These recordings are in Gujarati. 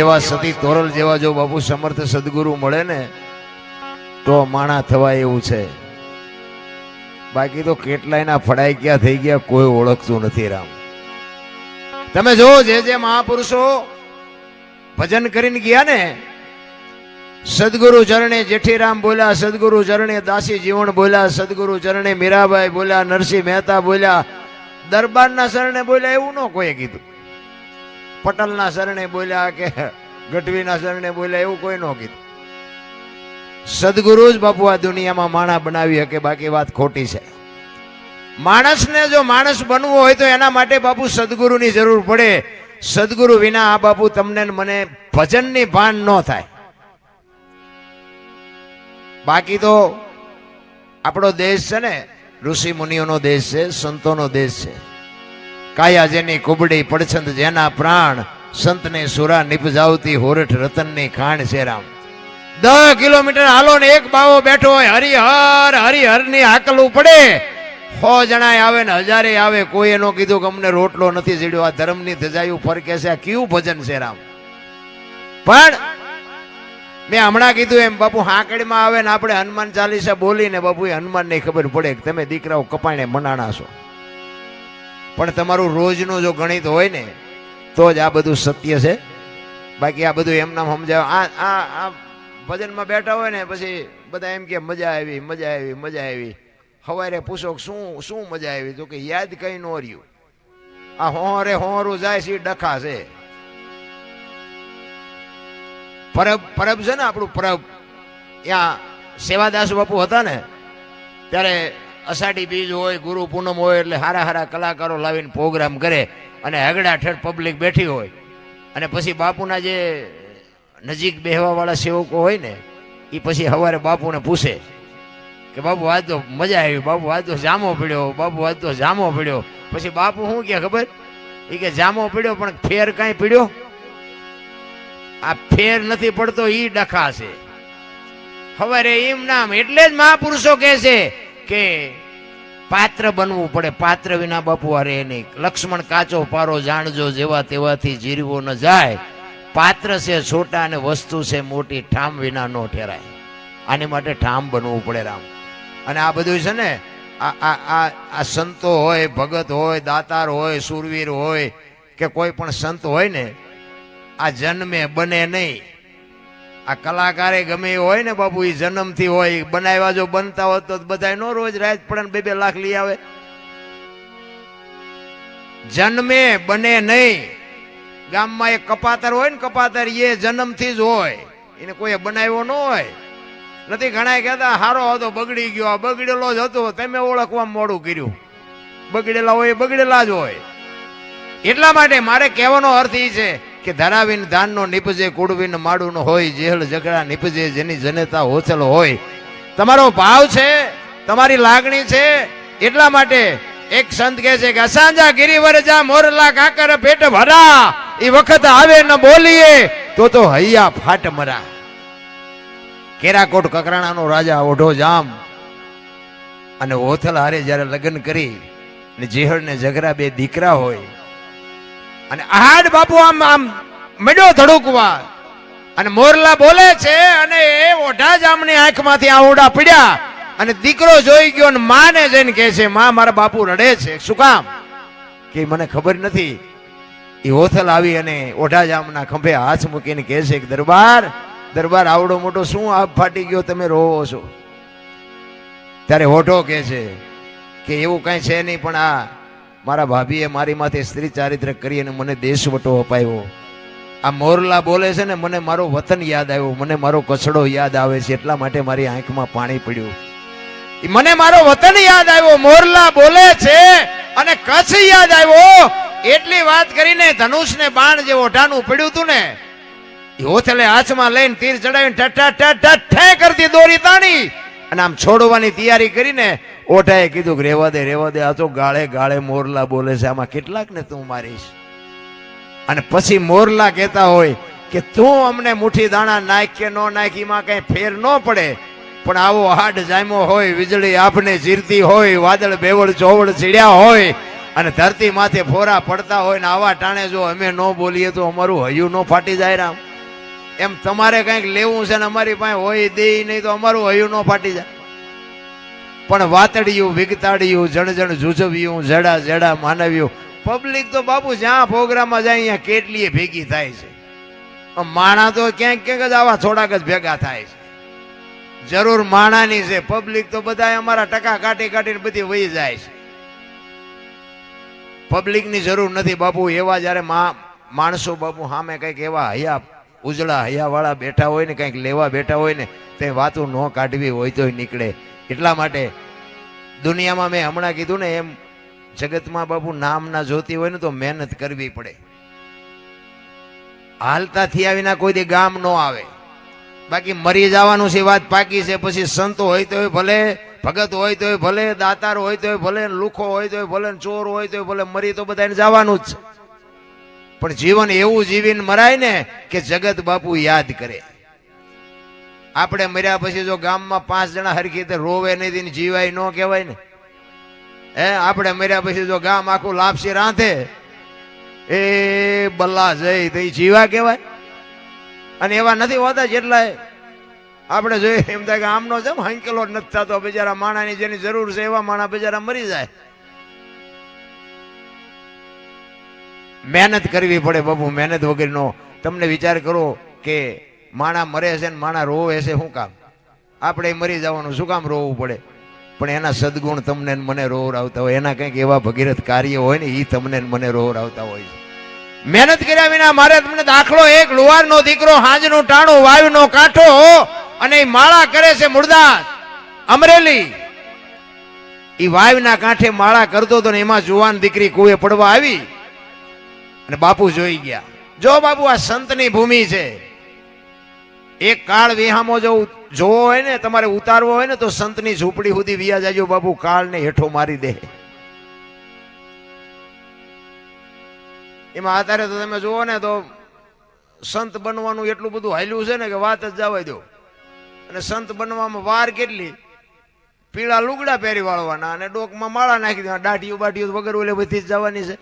એવા સતી તોરલ જેવા જો બાપુ સમર્થ સદગુરુ મળે ને, તો માણા થવાય એવું છે. બાકી તો કેટલાયના ફડાઈ ગયા થઈ ગયા કોઈ ઓળખતું નથી રામ. તમે જો જે જે મહાપુરુષો ભજન કરીને ગયા ને, સદગુરુ ચરણે જેઠીરામ બોલ્યા, સદગુરુ ચરણે દાસી જીવન બોલ્યા, સદગુરુ ચરણે મીરાબાઈ બોલ્યા, નરસિંહ મહેતા બોલ્યા, દરબારના શરણે બોલ્યા એવું ન કોઈ કીધું. પટલના શરણે બોલ્યા કે ગઢવીના શરણે બોલ્યા, એવું કોઈ ન કીધું. સદગુરુ જ બાપુ આ દુનિયામાં માણા બનાવી શકે, બાકી વાત ખોટી છે. માણસને જો માણસ બનવું હોય તો એના માટે બાપુ સદગુરુની જરૂર પડે. સદગુરુ વિના આ બાપુ તમને મને ભજનની ભાન ન થાય. બાકી તો આપણો દેશ છે ને, ઋષિ મુનિઓનો દેશ છે, સંતોનો દેશ છે. કાયા જેની કુબડી પડછંદ જેના પ્રાણ સંતને સુરા નિપજાવતી હોરઠ રતનની ખાણ છે રામ. દસ કિલોમીટર હાલો ને એક બાવો બેઠો હોય, હરિહર, હરિહરની હાકલવું પડે સો જણાય આવે ને હજારે આવે, કોઈ એનો કીધું કે અમને રોટલો નથી ચડ્યો આ ધર્મની ધજાયું ફરકે છે, આ કયું ભજન છે રામ? પણ મેં હમણાં કીધું એમ, બાપુ હાંકડીમાં આવે ને આપણે હનુમાન ચાલીસા બોલીને બાપુ એ હનુમાનને ખબર પડે કે તમે દીકરાઓ કપાણે મનાણા છો. પણ તમારું રોજનું જો ગણિત હોય ને, તો જ આ બધું સત્ય છે. બાકી આ બધું એમના સમજાવ, આ આ આ ભજનમાં બેઠા હોય ને, પછી બધા એમ કે મજા આવી મજા આવી મજા આવી. સવારે પૂછો શું શું મજા આવી? તો કે યાદ કઈ નો રહ્યું. આ હોરે હોરું જાય છે ડખા છે. પરબ પરબ છે ને આપણું પરબ. ત્યાં સેવાદાસ બાપુ હતા ને, ત્યારે અષાઢી બીજ હોય, ગુરુ પૂનમ હોય એટલે હારા હારા કલાકારો લાવીને પ્રોગ્રામ કરે અને હેગડા ઠેર પબ્લિક બેઠી હોય. અને પછી બાપુના જે નજીક બેહવાવાળા સેવકો હોય ને એ પછી સવારે બાપુને પૂછે કે બાપુ આજ તો મજા આવી, બાપુ આજ તો જામો પીડ્યો, બાપુ આજ તો જામો પડ્યો. પછી બાપુ શું કે ખબર? એ કે જામો પડ્યો પણ ફેર કાંઈ પીડ્યો? આ ફેર નથી પડતો એ ડખા છે. ખબર એમ નામ એટલે જ મહાપુરુષો કહે છે કે પાત્ર બનવું પડે. પાત્ર વિના બાપુ અરે નહીં. લક્ષ્મણ કાચો પારો જાણજો, જેવા તેવાથી જીરવો ન જાય. પાત્ર છે છોટા અને વસ્તુ છે મોટી, ઠામ વિના નો ઠેરાય. આની માટે ઠામ બનવું પડે રામ. અને આ બધું છે ને, આ આ આ સંતો હોય, ભગત હોય, દાતાર હોય સુરવીર હોય, કે કોઈ પણ સંત હોય ને, આ જન્મે બને નહીં. આ કલાકારે ગમે એ હોય ને બાપુ એ જન્મથી હોય બનાવ્યા જો બનતા હોત તો બધા નો રોજ રાત પડે બે બે લાખ લઈ આવે. જન્મે, બને નહીં. ગામમાં એક કપાતર હોય ને કપાતર એ જન્મથી જ હોય. એને કોઈ બનાવ્યો ન હોય. નથી ઘણા કહેતા, હારો હતો, બગડી ગયો. બગડેલો જ હતો. તમે ઓળખવા મોડું કર્યું. બગડેલા હોય બગડેલા જ હોય. એટલા માટે મારે કહેવાનો અર્થ એ છે કે ધરાવીને ધાનનો નીપજે કુડવીને માડું હોય, જેહળ ઝઘડા નીપજે, જેની જનેતા હોચલ હોય. તમારો ભાવ છે, તમારી લાગણી છે, એટલા માટે એક સંત કહે છે કે, અસાંજા ગિરિવર મોરલા કાકર પેટ ભરા એ વખત આવે ન બોલીએ. તો તો હૈયા ફાટ મરા. કેરાકોટ કકરાણાનો રાજા ઓઢો જામ અને ઓથલ હારે જ્યારે લગ્ન કરી ને જેહળ ને ઝઘરા બે દીકરા હોય અને આહાડ બાપુ આમ આમ મેડો ધડુકવા અને મોરલા બોલે છે અને એ ઓઢા જામની આંખમાંથી આવડા પડ્યા. અને દીકરો જોઈ ગયો અને માને જઈને કહે છે, માં, મારા બાપુ રડે છે. શું કામ? કે મને ખબર નથી. એ હોથલ આવી અને ઓઢા જામના ખંભે હાથ મૂકીને કહે છે કે, દરબાર દરબાર આવડો મોટો શું આપ ફાટી ગયો તમે રોવો છો? ત્યારે ઓઢો કહે છે કે, એવું કાંઈ છે નહીં, પણ આ મારા ભાભીએ મારી માથે સ્ત્રી ચારિત્ર કરી અને મને દેશવટો અપાયો આ મોરલા બોલે છે ને મને મારો વતન યાદ આવ્યો મને મારો કચડો યાદ આવે છે એટલા માટે મારી આંખમાં પાણી પડ્યું મને મારો વતન યાદ આવ્યો મોરલા બોલે છે અને કચ્છ યાદ આવ્યો એટલી વાત કરીને ધનુષને બાણ જે ઓઢાનું પડ્યું હતું ને એ હોથલે હાથમાં લઈને તીર ચડાવીને ઠઠ ઠઠ ઠે કરતી દોરી તાણી અને આમ છોડવાની તૈયારી કરીને ઓઢાએ કીધું કે રેવા દે રેવા દે. આ તો ગાળે ગાળે મોરલા બોલે છે. આમાં કેટલાક ને તું મારીશ? અને પછી મોરલા કહેતા હોય કે તું અમને મુઠ્ઠી દાણા નાખ કે નો નાખ, એમાં કઈ ફેર ન પડે. પણ આવો હાડ જામ્યો હોય, વીજળી આપને ચીરતી હોય, વાદળ બેવળ ચોવડ ચીડ્યા હોય અને ધરતી માથે ફોરા પડતા હોય ને આવા ટાણે જો અમે ન બોલીએ તો અમારું હૈયું ન ફાટી જાય રામ. એમ તમારે કંઈક લેવું છે ને અમારી પાસે હોય દે નહીં તો અમારું હયું ન ફાટી જાય. પણ વાતડિયું, વિગતાડિયું જણ જણ જુજવ્યું જડા જડા માનવ્યું. પબ્લિક તો બાપુ જ્યાં પ્રોગ્રામમાં જાય અહીંયા કેટલીય ભેગી થાય છે. માણા તો ક્યાંક ક્યાંક જ આવા થોડાક જ ભેગા થાય છે. જરૂર માણાની છે. પબ્લિક તો બધા અમારા ટકા કાઢી કાઢીને બધી વહી જાય છે. પબ્લિકની જરૂર નથી બાપુ. એવા જ્યારે મા માણસો બાપુ સામે કંઈક એવા હયા ઉજળા હયાવાળા બેઠા હોય ને, કંઈક લેવા બેઠા હોય ને, તે વાતો ન કાઢવી હોય તો નીકળે. એટલા માટે દુનિયામાં મેં હમણાં કીધું ને, એમ જગતમાં બાપુ નામ ના જોતી હોય ને, તો મહેનત કરવી પડે. હાલતા થયા વિના કોઈ દી ગામ ન આવે. બાકી મરી જવાનું છે વાત પાકી છે, પછી સંત હોય તો ભલે, ભગત હોય તો ભલે, દાતાર હોય તો ભલે, લુખો હોય તો ભલે, ચોર હોય તો ભલે, મરી તો બધાને જવાનું જ. છે પણ જીવન એવું જીવીને મરાય ને કે જગત બાપુ યાદ કરે. આપણે મર્યા પછી જો ગામમાં પાંચ જણા હરખી રીતે રોવે નહીં જીવાય ન કહેવાય ને. હે, આપણે મર્યા પછી જો ગામ આખું લાપસી રાંધે, એ બલ્લા જઈ તો જીવા કહેવાય. અને એવા નથી હોતા જેટલા આપણે જોઈએ એમ થાય કે આમનો છે હંકેલો નથી થતો, બિચારા માણાની જેની જરૂર છે એવા માણા બિચારા મરી જાય. મહેનત કરવી પડે બાબુ મહેનત વગરનો. તમને વિચાર કરો કે માણા મરે છે ને માણા રોવે છે, શું કામ? આપણે મરી જવાનું, શું કામ રોવું પડે? પણ એના સદગુણ તમને મને રોવરાવતા હોય. એના કંઈક એવા ભગીરથ કાર્ય હોય ને એ તમને મને રોવરાવતા હોય છે. મહેનત કર્યા વિના મારે તમને દાખલો એક લુવારનો દીકરો, હાંજનું ટાણું, વાયુનો કાંઠો અને માળા કરે છે મુરદાસ, અમરેલી. એ વાયુના કાંઠે માળા કરતો હતો ને, એમાં જુવાન દીકરી કુએ પડવા આવી. અને બાપુ જોઈ ગયા. જો બાપુ આ સંતની ભૂમિ છે, એક કાળ વિહામો જો જોવો હોય ને, તમારે ઉતારવો હોય ને, તો સંતની ઝૂંપડી સુધી વિયા જાજો બાપુ, કાળને હેઠો મારી દે. એમાં અત્યારે તો તમે જુઓ ને, તો સંત બનવાનું એટલું બધું હાલ્યું છે ને, કે વાત જ જવા દો. અને સંત બનવામાં વાર કેટલી? પીળા લુગડા પહેરી વાળવાના અને ડોકમાં માળા નાખી દેવાના, દાઢીઓ બાઢીઓ વગર ઓલે બધી જ જવાની છે.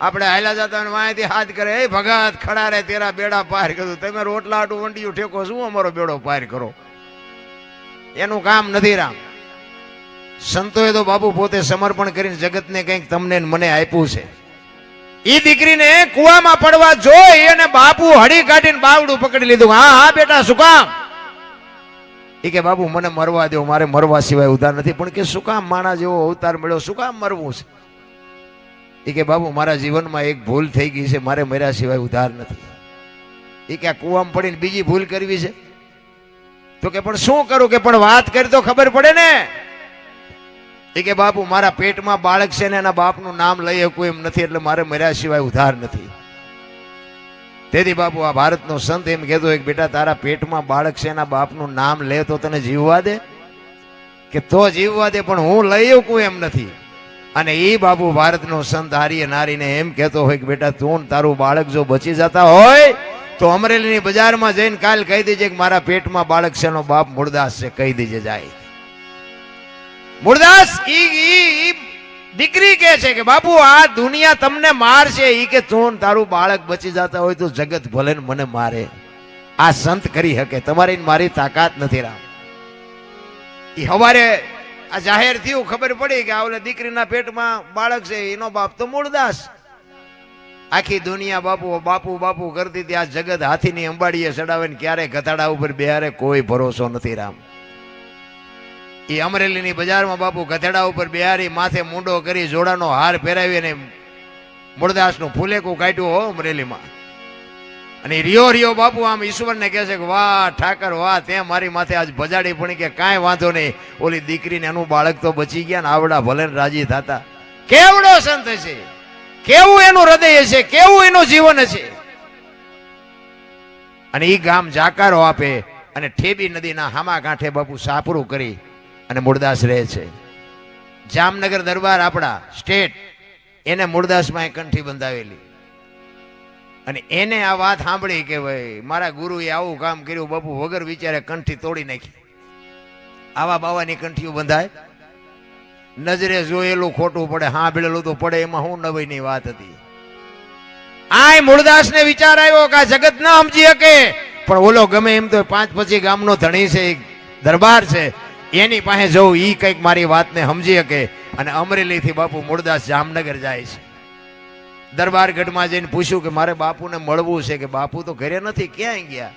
આપણે હાલા જતા વાંયથી હાથ કરે, એ ભગાત, ખડા રે, તેરા બેડા પાર કરું. તમે રોટલા આટું વંડિયું ઠેકો શું અમારો બેડો પાર કરો? એનું કામ નથી રામ. સંતોએ તો બાપુ પોતે સમર્પણ કરીને જગતને કંઈક તમને મને આપ્યું છે. એ દીકરીને કુવામાં પડવા જોઈ અને બાપુ હડી કાઢીને બાવડું પકડી લીધું. હા હા, બેટા, શું કામ? એ કે, બાપુ, મને મરવા દો મારે મરવા સિવાય ઉધાર નથી. પણ કે, શું કામ? માણા જેવો અવતાર મળ્યો, શું કામ મરવું છે? એ કે, બાબુ, મારા જીવનમાં એક ભૂલ થઈ ગઈ છે, મારે મર્યા સિવાય ઉધાર નથી. એ કે, આ કુવામાં પડીને બીજી ભૂલ કરવી છે? તો કે, પણ શું કરું કે, પણ વાત કરી તો ખબર પડે ને. એ કે બાપુ મારા પેટમાં બાળક છે ને, એના બાપનું નામ લઈ શકું એમ નથી, એટલે મારે મર્યા સિવાય ઉધાર નથી. તેથી બાપુ આ ભારતનો સંત એમ કહેતો કે, બેટા, તારા પેટમાં બાળક છે, એના બાપનું નામ લે તો તને જીવવા દે? કે તો જીવવા દે, પણ હું લઈ શકું એમ નથી. અને એ બાબુ ભારતનો સંત હારીએ નારીને એમ કહેતો હોય કે બેટા તું તારું બાળક જો બચી જતા હોય, તો અમરેલીની બજારમાં જઈને કાલ કહી દેજે કે મારા પેટમાં બાળક છે એનો બાપ મૂળદાસ છે, કહી દેજે જાય. મૂળદાસ દીકરી કે છે કે બાપુ, આ દુનિયા તમને મારશે. ઈ કે તું તારું બાળક બચી જતા હોય તો જગત ભલે મને મારે. આ સંત કરી શકે. તમારી મારી તાકાત નથી રામ. ઈ હવારે આ જાહેર થયું, ખબર પડી કે આવલે દીકરીના પેટમાં બાળક છે, એનો બાપ તો મૂળદાસ. આખી દુનિયા બાપુ બાપુ બાપુ કરતી હતી, આ જગત હાથીની અંબાડીએ ચડાવે ને ક્યારે ગધાડા ઉપર બિહારે કોઈ ભરોસો નથી રામ. એ અમરેલીની બજારમાં બાપુ ગધેડા ઉપર બિહારી, માથે મૂંડો કરી, જોડાનો હાર પહેરાવી અને મૂળદાસનું ફૂલેકું કાઢ્યું હો અમરેલીમાં. અને રિયો રિયો બાપુ, આમ ઈશ્વરને કહે છે કે, વાહ, ઠાકર, વાહ, તે મારી માથે આજ ભજાડી પડી કે કાંઈ વાંધો નહીં. ઓલી દીકરીને એનું બાળક તો બચી ગયા ને આવડા ભલે રાજી થતા. કેવડો સંત છે? કેવું એનું હૃદય છે? કેવું એનું જીવન છે? અને એ ગામ જાકારો આપે અને ઠેબી નદીના હામા કાંઠે બાપુ સાપરું કરી અને મૂળદાસ રહે છે. જામનગર દરબાર આપણા સ્ટેટ, એને મૂળદાસમાં કંઠી બંધાવેલી. અને એને આ વાત સાંભળી કે ભાઈ, મારા ગુરુએ આવું કામ કર્યું, બાપુ વગર વિચારે કંઠી તોડી નાખી. આવા બાવાની કંઠીઓ બંધાય. નજરે જોયેલું ખોટું પડે, સાંભળેલું તો પડે, એમાં હું નવીની વાત હતી. આય મૂળદાસ ને વિચાર આવ્યો કે આ જગત ના સમજી શકે. પણ ઓલો ગમે એમ તો પાંચ પછી ગામનો ધણી છે દરબાર છે. એની પાસે જવું એ કંઈક મારી વાતને સમજી શકે. અને અમરેલીથી બાપુ મૂળદાસ જામનગર જાય છે. દરબારગઢમાં જઈને પૂછ્યું કે મારે બાપુને મળવું છે કે બાપુ તો ઘરે નથી, ક્યાંય ગયા?